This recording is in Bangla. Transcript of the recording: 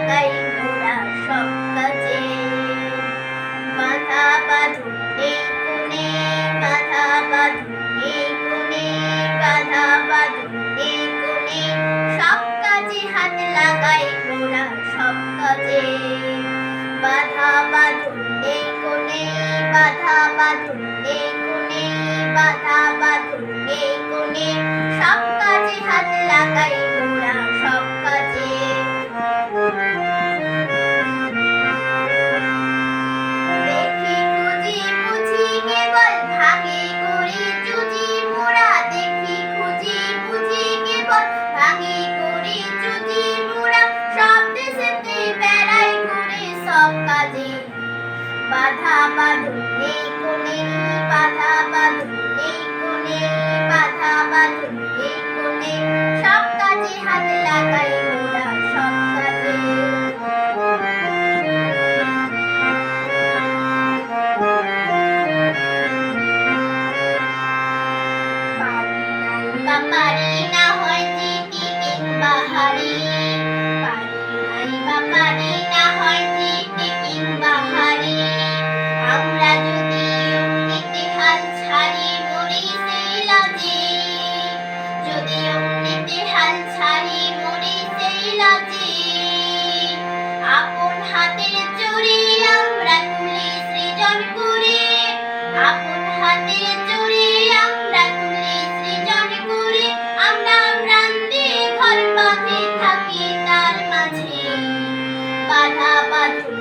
লাগাই মোরা সব কাজে। বাধা বাঁধুন এই কোণে, বাধা বাঁধুন এই কোণে, বাধা বাঁধুন এই কোণে। সব কাজে হাত লাগাই মোরা সব বাধা મારી ના હોય Thank you.